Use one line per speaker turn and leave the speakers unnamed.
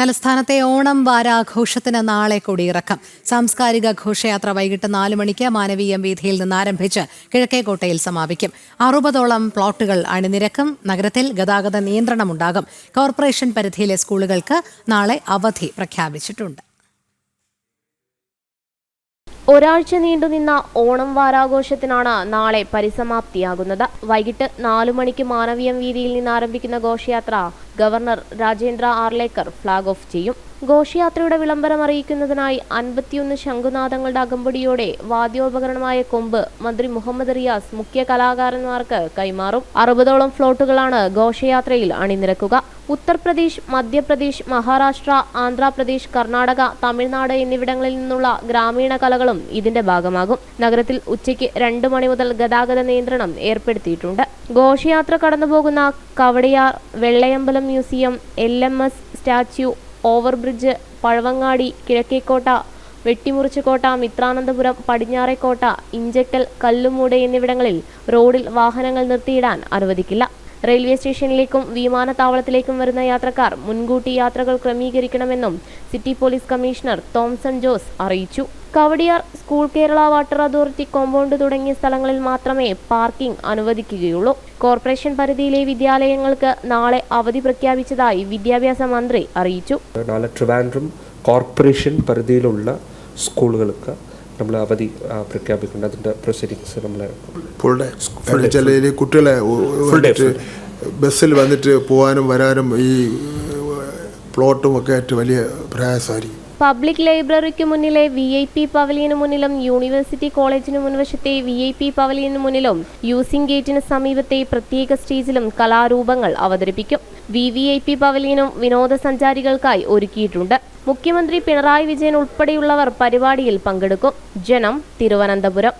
തലസ്ഥാനത്തെ ഓണം വാരാഘോഷത്തിന് നാളെ കൊടിയിറക്കം. സാംസ്കാരിക ഘോഷയാത്ര വൈകിട്ട് നാല് മണിക്ക് മാനവീയം വീഥിയിൽ നിന്ന് ആരംഭിച്ച് കിഴക്കേക്കോട്ടയിൽ സമാപിക്കും. അറുപതോളം പ്ലോട്ടുകൾ അണിനിരക്കും. നഗരത്തിൽ ഗതാഗത നിയന്ത്രണമുണ്ടാകും. കോർപ്പറേഷൻ പരിധിയിലെ സ്കൂളുകൾക്ക് നാളെ അവധി പ്രഖ്യാപിച്ചിട്ടുണ്ട്.
ഒരാഴ്ച നീണ്ടുനിന്ന ഓണം വാരാഘോഷത്തിനാണ് നാളെ പരിസമാപ്തിയാകുന്നത്. വൈകിട്ട് നാലു മണിക്ക് മാനവീയം വീതിയിൽ നിന്ന് ആരംഭിക്കുന്ന ഘോഷയാത്ര governor Rajendra Arlekar flag off ചെയ്യും. ഘോഷയാത്രയുടെ വിളംബരം അറിയിക്കുന്നതിനായി അൻപത്തിയൊന്ന് ശംഖുനാഥങ്ങളുടെ അകമ്പടിയോടെ വാദ്യോപകരണമായ കൊമ്പ് മന്ത്രി മുഹമ്മദ് റിയാസ് മുഖ്യ കലാകാരന്മാർക്ക് കൈമാറും. അറുപതോളം ഫ്ലോട്ടുകളാണ് ഘോഷയാത്രയിൽ അണിനിരക്കുക. ഉത്തർപ്രദേശ് മധ്യപ്രദേശ് മഹാരാഷ്ട്ര ആന്ധ്രാപ്രദേശ് കർണാടക തമിഴ്നാട് എന്നിവിടങ്ങളിൽ നിന്നുള്ള ഗ്രാമീണ കലകളും ഇതിന്റെ ഭാഗമാകും. നഗരത്തിൽ ഉച്ചയ്ക്ക് രണ്ട് മണി മുതൽ ഗതാഗത നിയന്ത്രണം ഏർപ്പെടുത്തിയിട്ടുണ്ട്. ഘോഷയാത്ര കടന്നുപോകുന്ന Kowdiar Vellayambalam museum L statue overbridge Pazhavangadi Kizhakkekotta Vettimurichakotta Mithranandapuram Padinjarekotta Enchakkal Kallumoodu എന്നിവിടങ്ങളിൽ റോഡിൽ വാഹനങ്ങൾ നിർത്തിയിടാൻ അനുവദിക്കില്ല. റെയിൽവേ സ്റ്റേഷനിലേക്കും വിമാനത്താവളത്തിലേക്കും വരുന്ന യാത്രക്കാർ മുൻകൂട്ടി യാത്രകൾ ക്രമീകരിക്കണമെന്നും city police commissioner Thomson Jose അറിയിച്ചു. Kowdiar school Kerala water authority compound തുടങ്ങിയ സ്ഥലങ്ങളിൽ മാത്രമേ പാർക്കിംഗ് അനുവദിക്കുകയുള്ളൂ. കോർപ്പറേഷൻ പരിധിയിലെ വിദ്യാലയങ്ങൾക്ക് നാളെ അവധി പ്രഖ്യാപിച്ചതായി വിദ്യാഭ്യാസ മന്ത്രി അറിയിച്ചു.
കോർപ്പറേഷൻ പരിധിയിലുള്ള സ്കൂളുകൾക്ക് നമ്മൾ അവധി പ്രഖ്യാപിക്കുന്നുണ്ട്. അതിന്റെ പ്രൊസീഡിങ്സ് നമ്മൾ
ഫുൾ ഡേ ഈ കുട്ടികളെ ബസ്സിൽ വന്നിട്ട് പോകാനും വരാനും ഈ പ്ലോട്ടും ഒക്കെ ആയിട്ട് വലിയ പ്രയാസമായിരിക്കും.
പബ്ലിക് ലൈബ്രറിക്ക് മുന്നിലെ വി ഐ പി പവലിയന് മുന്നിലും യൂണിവേഴ്സിറ്റി കോളേജിന് മുൻവശത്തെ വി ഐ പി പവലിയന് മുന്നിലും യൂസിംഗ് ഗേറ്റിന് സമീപത്തെ പ്രത്യേക സ്റ്റേജിലും കലാരൂപങ്ങൾ അവതരിപ്പിക്കും. വി വി ഐ പി പവലിയനും വിനോദസഞ്ചാരികൾക്കായി ഒരുക്കിയിട്ടുണ്ട്. മുഖ്യമന്ത്രി പിണറായി വിജയൻ ഉൾപ്പെടെയുള്ളവർ പരിപാടിയിൽ പങ്കെടുക്കും. ജനം തിരുവനന്തപുരം.